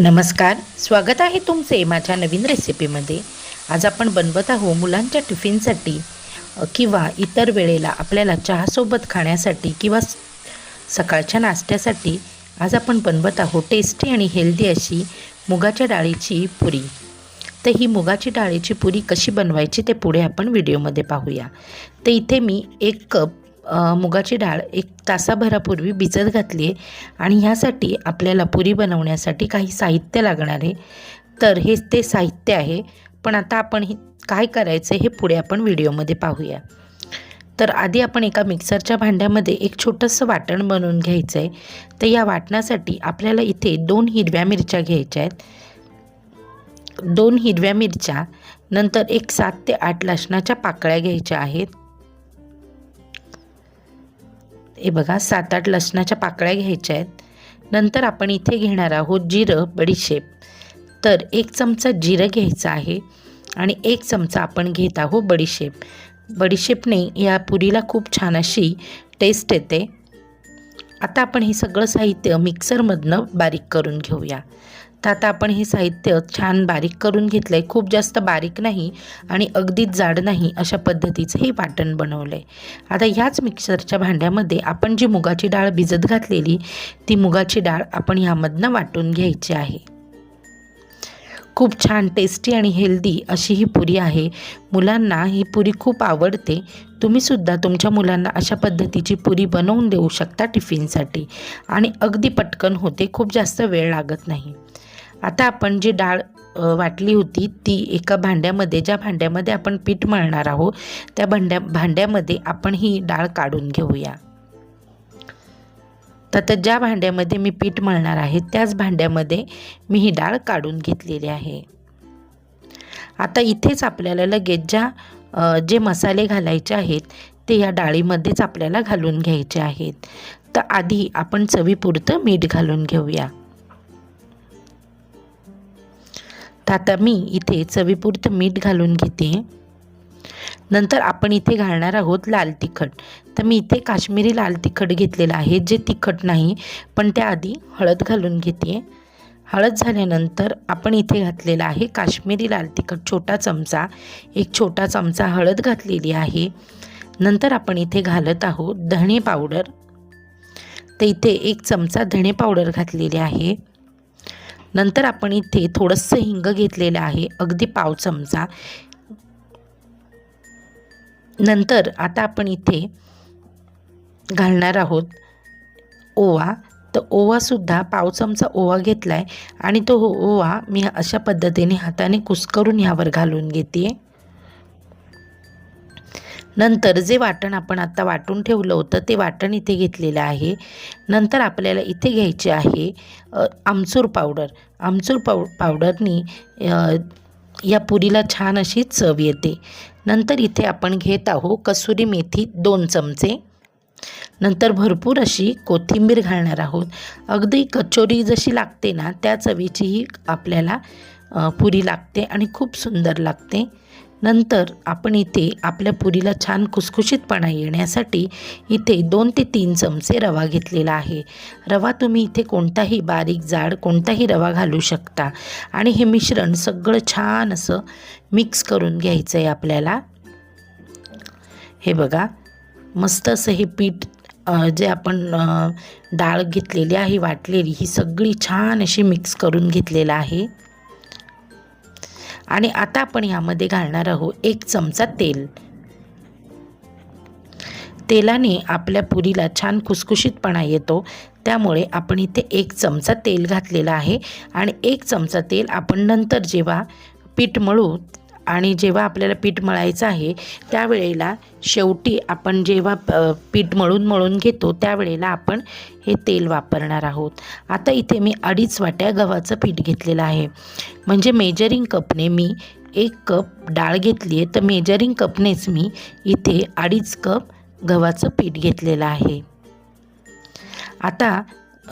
नमस्कार स्वागत आहे तुमचे माझ्या नवीन रेसिपीमध्ये आज आपण बनवत आहोत मुलांच्या टिफिनसाठी किंवा इतर वेळेला आपल्याला चहासोबत खाण्यासाठी किंवा सकाळच्या नाश्त्यासाठी आज आपण बनवत आहोत टेस्टी आणि हेल्दी अशी मुगाच्या डाळीची पुरी. तर ही मुगाची डाळीची पुरी कशी बनवायची ते पुढे आपण व्हिडिओमध्ये पाहूया. तर इथे मी एक कप मुगाची डाळ एक तासाभरापूर्वी भिजत घातली आहे आणि ह्यासाठी आपल्याला पुरी बनवण्यासाठी काही साहित्य लागणार आहे. तर हे ते साहित्य आहे. पण आता आपण हे काय करायचं हे पुढे आपण व्हिडिओमध्ये पाहूया. तर आधी आपण एका मिक्सरच्या भांड्यामध्ये एक छोटंसं वाटण बनवून घ्यायचं आहे तर या वाटणासाठी आपल्याला इथे दोन हिरव्या मिरच्या घ्यायच्या आहेत. दोन हिरव्या मिरच्या नंतर एक सात ते आठ लसणाच्या पाकळ्या घ्यायच्या आहेत. हे बघा सात आठ लसणाच्या पाकळ्या घ्यायच्या आहेत. नंतर आपण इथे घेणार आहोत जिरं बडीशेप. तर एक चमचा जिरं घ्यायचं आहे आणि एक चमचा आपण घेत आहोत बडीशेप. बडीशेपने या पुरीला खूप छान अशी टेस्ट येते. आता आपण हे सगळं साहित्य मिक्सरमधनं बारीक करून घेऊया. तर आता आपण हे साहित्य छान बारीक करून घेतलं आहे खूप जास्त बारीक नाही आणि अगदीच जाड नाही अशा पद्धतीचं हे वाटण बनवलं आहे आता ह्याच मिक्सरच्या भांड्यामध्ये आपण जी मुगाची डाळ भिजत घातलेली ती मुगाची डाळ आपण ह्यामधनं वाटून घ्यायची आहे. खूप छान टेस्टी आणि हेल्दी अशी ही पुरी आहे. मुलांना ही पुरी खूप आवडते. तुम्हीसुद्धा तुमच्या मुलांना अशा पद्धतीची पुरी बनवून देऊ शकता टिफिनसाठी. आणि अगदी पटकन होते खूप जास्त वेळ लागत नाही. आता आपण जी डाळ वाटली होती ती एका भांड्यामध्ये ज्या भांड्यामध्ये आपण पीठ मळणार आहोत त्या भांड्या भांड्यामध्ये आपण ही डाळ काढून घेऊया. तर आता ज्या भांड्यामध्ये मी पीठ मळणार आहे त्याच भांड्यामध्ये मी ही डाळ काढून घेतलेली आहे. आता इथेच आपल्याला लगेच ज्या जे मसाले घालायचे आहेत ते या डाळीमध्येच आपल्याला घालून घ्यायचे आहेत. तर आधी आपण चवीपुरतं मीठ घालून घेऊया. तर आता मी इथे चवीपुरतं मीठ घालून घेते. नंतर आपण इथे घालणार आहोत लाल तिखट. तर मी इथे काश्मीरी लाल तिखट घेतलेलं आहे जे तिखट नाही पण त्याआधी हळद घालून घेते. हळद झाल्यानंतर आपण इथे घातलेला आहे काश्मीरी लाल तिखट छोटा चमचा. एक छोटा चमचा हळद घातलेली आहे. नंतर आपण इथे घालत आहोत धणे पावडर. तर इथे एक चमचा धणे पावडर घातलेली आहे. नंतर आपण इथे थोडंसं हिंग घेतलेलं आहे. अगदी पाव चमचा. नंतर आता आपण इथे घालणार आहोत ओवा. तर ओवासुद्धा पाव चमचा ओवा घेतला आहे आणि तो हो- ओवा मी अशा पद्धतीने हाताने कुस्करून ह्यावर घालून घेते नंतर जे वाटण आपण आता वाटून ठेवलं होतं ते वाटण इथे घेतलेलं आहे. नंतर आपल्याला इथे घ्यायचे आहे आमचूर पावडर. आमचूर पाव पावडरनी या पुरीला छान अशी चव येते. नंतर इथे आपण घेत आहोत कसुरी मेथी दोन चमचे. नंतर भरपूर अशी कोथिंबीर घालणार आहोत. अगदी कचोरी जशी लागते ना त्या चवीचीही आपल्याला पुरी लागते आणि खूप सुंदर लागते. नंतर आपण इथे आपल्या पुरीला छान खुसखुशीतपणा येण्यासाठी इथे दोन ते तीन चमचे रवा घेतलेला आहे. रवा तुम्ही इथे कोणताही बारीक जाड कोणताही रवा घालू शकता. आणि हे मिश्रण सगळं छान असं मिक्स करून घ्यायचं आहे आपल्याला. हे बघा मस्त असं हे पीठ जे आपण डाळ घेतलेली आहे वाटलेली ही सगळी छान अशी मिक्स करून घेतलेलं आहे. आणि आता आपण यामध्ये घालणार आहोत एक चमचा तेल. तेलाने आपल्या पुरीला छान खुसखुशीतपणा येतो. त्यामुळे आपण इथे एक चमचा तेल घातलेला आहे आणि एक चमचा तेल आपण नंतर जेव्हा पीठ मळू आणि जेव्हा आपल्याला पीठ मळायचं आहे त्यावेळेला शेवटी आपण जेव्हा पीठ मळून मळून घेतो त्यावेळेला आपण हे तेल वापरणार आहोत. आता इथे मी अडीच वाट्या गव्हाचं पीठ घेतलेलं आहे. म्हणजे मेजरिंग कपने मी एक कप डाळ घेतली आहे. तर मेजरिंग कपनेच मी इथे अडीच कप गव्हाचं पीठ घेतलेलं आहे. आता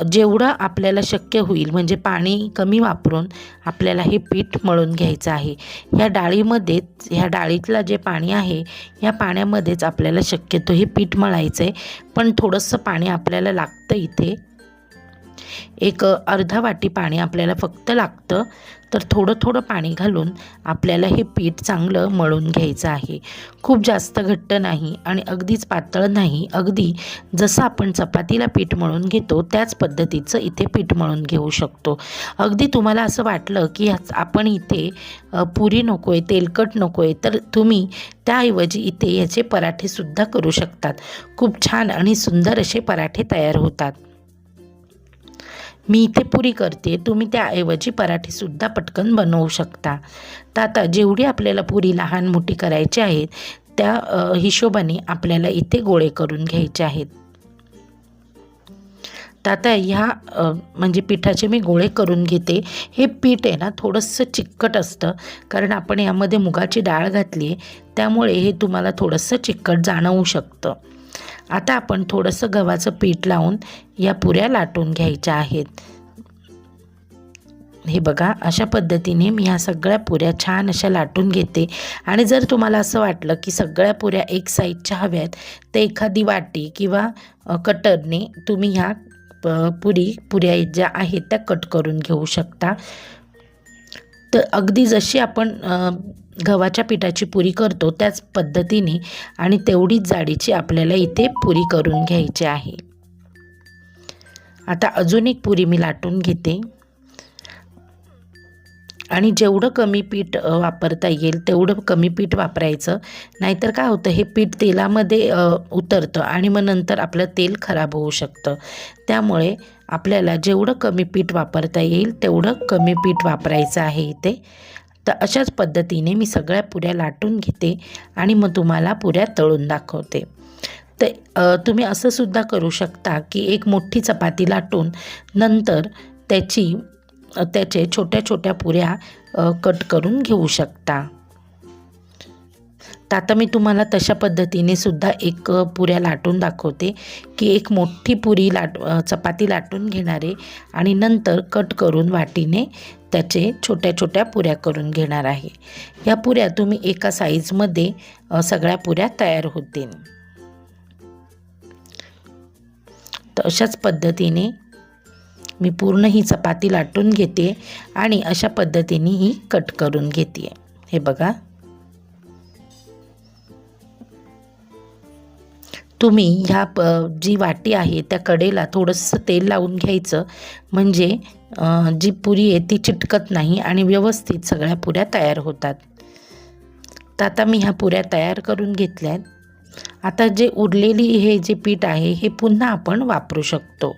जेवढं आपल्याला शक्य होईल म्हणजे पाणी कमी वापरून आपल्याला हे पीठ मळून घ्यायचं आहे. ह्या डाळीमध्येच ह्या डाळीतलं जे पाणी आहे या पाण्यामध्येच आपल्याला शक्यतो हे पीठ मळायचं आहे पण थोडंसं पाणी आपल्याला लागतं इथे. एक अर्धा वाटी पाणी आपल्याला फक्त लागतं तर थोडं थोडं पाणी घालून आपल्याला हे पीठ चांगलं मळून घ्यायचं आहे. खूप जास्त घट्ट नाही आणि अगदीच पातळ नाही. अगदी जसं आपण चपातीला पीठ मळून घेतो त्याच पद्धतीचं इथे पीठ मळून घेऊ शकतो. अगदी तुम्हाला असं वाटलं की आपण इथे पुरी नको आहे तेलकट नको आहे तर तुम्ही त्याऐवजी इथे याचे पराठेसुद्धा करू शकतात. खूप छान आणि सुंदर असे पराठे तयार होतात. मी इथे पुरी करते. तुम्ही त्याऐवजी पराठेसुद्धा पटकन बनवू शकता. तर आता जेवढी आपल्याला पुरी लहान मोठी करायची आहेत त्या हिशोबाने आपल्याला इथे गोळे करून घ्यायचे आहेत. तर आता ह्या म्हणजे पिठाचे मी गोळे करून घेते. हे पीठ आहे ना थोडंसं चिकट असतं. कारण आपण यामध्ये मुगाची डाळ घातली आहे त्यामुळे हे तुम्हाला थोडंसं चिकट जाणवू शकतं. आता आपण थोडंसं गव्हाचं पीठ लावून या पुऱ्या लाटून घ्यायच्या आहेत. हे बघा अशा पद्धतीने मी ह्या सगळ्या पुऱ्या छान अशा लाटून घेते. आणि जर तुम्हाला असं वाटलं की सगळ्या पुऱ्या एक साईजच्या हव्यात तर एखादी वाटी किंवा कटरने तुम्ही ह्या पुरी पुऱ्या ज्या आहेत त्या कट करून घेऊ शकता. तर अगदी जशी आपण गव्हाच्या पिठाची पुरी करतो त्याच पद्धतीने आणि तेवढीच जाडीची आपल्याला इथे पुरी करून घ्यायची आहे. आता अजून एक पुरी मी लाटून घेते. आणि जेवढं कमी पीठ वापरता येईल तेवढं कमी पीठ वापरायचं. नाहीतर काय होतं हे पीठ तेलामध्ये उतरतं आणि मग नंतर आपलं तेल खराब होऊ शकतं. त्यामुळे आपल्याला जेवढं कमी पीठ वापरता येईल तेवढं कमी पीठ वापरायचं आहे इथे. तर अशाच पद्धतीने मी सगळ्या पुऱ्या लाटून घेते आणि मग तुम्हाला पुऱ्या तळून दाखवते. तर तुम्ही असं सुद्धा करू शकता की एक मोठी चपाती लाटून नंतर त्याची त्याचे छोट्या छोट्या पुऱ्या कट करून घेऊ शकता. तर आता मी तुम्हाला तशा पद्धतीने सुद्धा एक पुऱ्या लाटून दाखवते की एक मोठी पुरी लाट चपाती लाटून घेणारे आणि नंतर कट करून वाटीने त्याचे छोट्या छोट्या पुऱ्या करून घेणार आहे. या पुऱ्या तुम्ही एका साईजमध्ये सगळ्या पुऱ्या तयार होतील. तर अशाच पद्धतीने मी पूर्ण ही चपाती लाटून घेते आणि अशा पद्धतीने ही कट करून घेते. हे बघा. तुम्ही ह्या प जी वाटी आहे त्या कडेला थोडंसं तेल लावून घ्यायचं. म्हणजे जी पुरी आहे ती चिटकत नाही आणि व्यवस्थित सगळ्या पुऱ्या तयार होतात. तर आता मी ह्या पुऱ्या तयार करून घेतल्यात. आता जे उरलेली हे जे पीठ आहे हे पुन्हा आपण वापरू शकतो.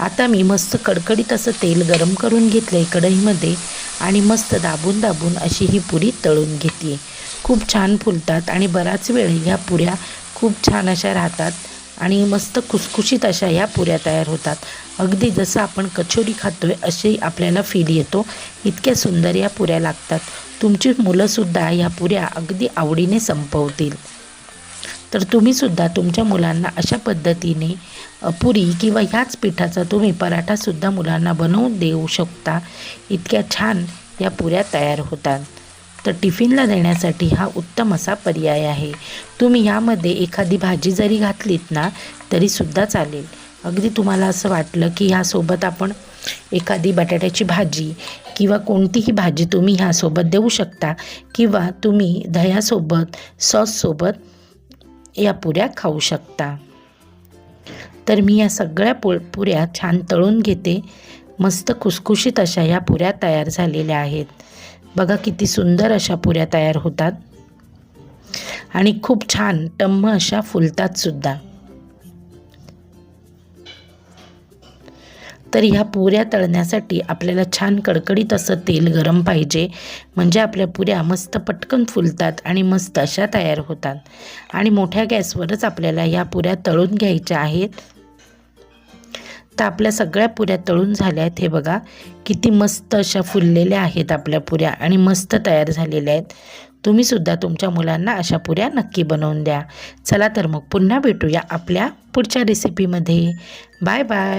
आता मी मस्त कडकडीत असं तेल गरम करून घेतलं आहे कढईमध्ये आणि मस्त दाबून दाबून अशी ही पुरी तळून घेते खूप छान फुलतात आणि बराच वेळ ह्या पुऱ्या खूप छान अशा राहतात आणि मस्त खुसखुशीत अशा ह्या पुऱ्या तयार होतात. अगदी जसं आपण कचोरी खातो आहे अशी आपल्याला फील येतो. इतक्या सुंदर या पुऱ्या लागतात. तुमची मुलंसुद्धा ह्या पुऱ्या अगदी आवडीने संपवतील. तर तुम्हीसुद्धा तुमच्या मुलांना अशा पद्धतीने पुरी किंवा ह्याच पिठाचा तुम्ही पराठासुद्धा मुलांना बनवून देऊ शकता. इतक्या छान या पुऱ्या तयार होतात. तर टिफिनला देण्यासाठी हा उत्तम असा पर्याय आहे. तुम्ही ह्यामध्ये एखादी भाजी जरी घातलीत ना तरीसुद्धा चालेल. अगदी तुम्हाला असं वाटलं की ह्यासोबत आपण एखादी बटाट्याची भाजी किंवा कोणतीही भाजी तुम्ही ह्यासोबत देऊ शकता किंवा तुम्ही दह्यासोबत सॉससोबत या पुऱ्या खाऊ शकता. तर मी या सगळ्या पु पुऱ्या छान तळून घेते. मस्त खुसखुशीत अशा ह्या पुऱ्या तयार झालेल्या आहेत. बघा किती सुंदर अशा पुऱ्या तयार होतात. आणि खूप छान टम्म अशा फुलतात सुद्धा. तर ह्या पुऱ्या तळण्यासाठी आपल्याला छान कडकडीत असं तेल गरम पाहिजे. म्हणजे आपल्या पुऱ्या मस्त पटकन फुलतात आणि मस्त अशा तयार होतात. आणि मोठ्या गॅसवरच आपल्याला ह्या पुऱ्या तळून घ्यायच्या आहेत. तर आपल्या सगळ्या पुऱ्या तळून झाल्या आहेत. हे बघा किती मस्त अशा फुललेल्या आहेत आपल्या पुऱ्या आणि मस्त तयार झालेल्या आहेत. तुम्हीसुद्धा तुमच्या मुलांना अशा पुऱ्या नक्की बनवून द्या. चला तर मग पुन्हा भेटूया आपल्या पुढच्या रेसिपीमध्ये बाय बाय